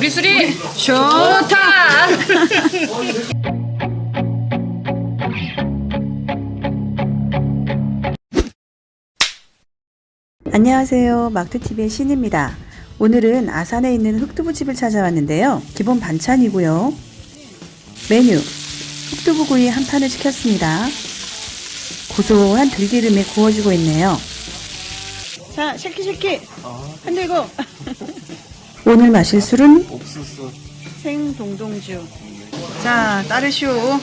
우리 술이 좋다. 안녕하세요. 막두TV의 신입니다. 오늘은 아산에 있는 흑두부집을 찾아왔는데요. 기본 반찬이고요. 메뉴, 흑두부구이 한 판을 시켰습니다. 고소한 들기름에 구워지고 있네요. 자, 쉐키 쉐키. 흔들고. 오늘 마실 술은 옥수수 생동동주. 자, 따르쇼.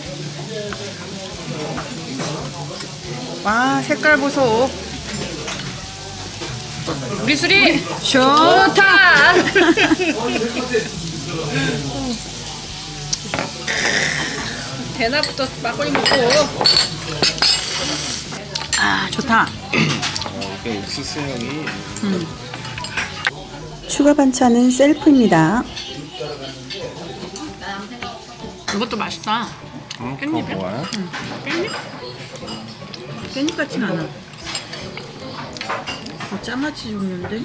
와, 색깔 보소. 우리 술이 좋다. 대낮부터 막걸리 먹고 아, 좋다. 어, 이게 옥수수 향이 추가 반찬은 셀프입니다. 이것도 맛있다. 음, 그거 뭐야? 깻잎? 깻잎 같진 않아. 어, 짜마치 종류인데?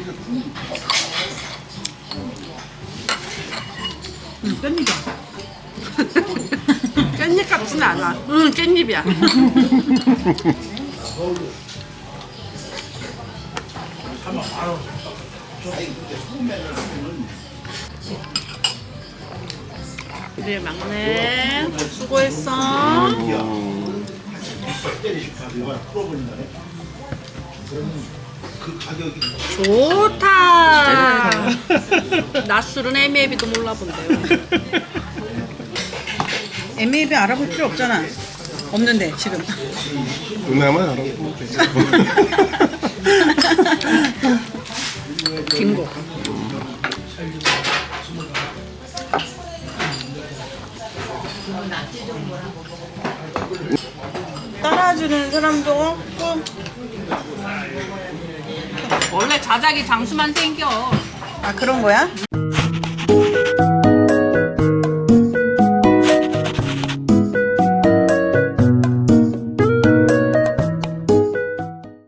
응, 깻잎이야. 깻잎 같진 않아. 응, 깻잎이야. 우리 막내 수고했어. 음, 좋다. 낮술은 애매비도 몰라본대요. MAB 알아볼 필요 없잖아. 없는데, 지금. 누나만 알아 되지 김고. 따라주는 사람도 없고. 원래 자작이 장수만 생겨. 아, 그런 거야?